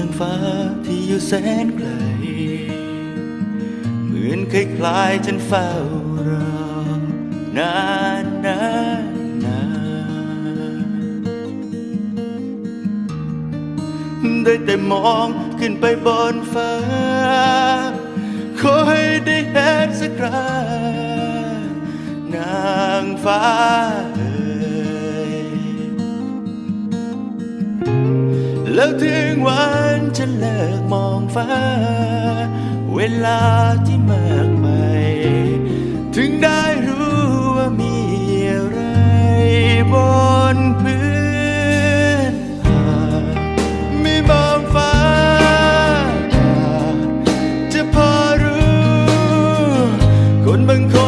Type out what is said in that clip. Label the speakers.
Speaker 1: นางฟ้าที่อยู่แสนไกล เหมือนเคยคลายฉันเฝ้ารอนานนานนานได้แต่มองขึ้นไปบนฟ้า ขอให้ได้เห็นสักครั้งนางฟ้าแล้วถึงวัน ฉันเลิกมองฟ้า เวลาที่มากไป ถึงได้รู้ว่ามีอะไรบนพื้นหากไม่มองฟ้า จะพอรู้ คนบางคน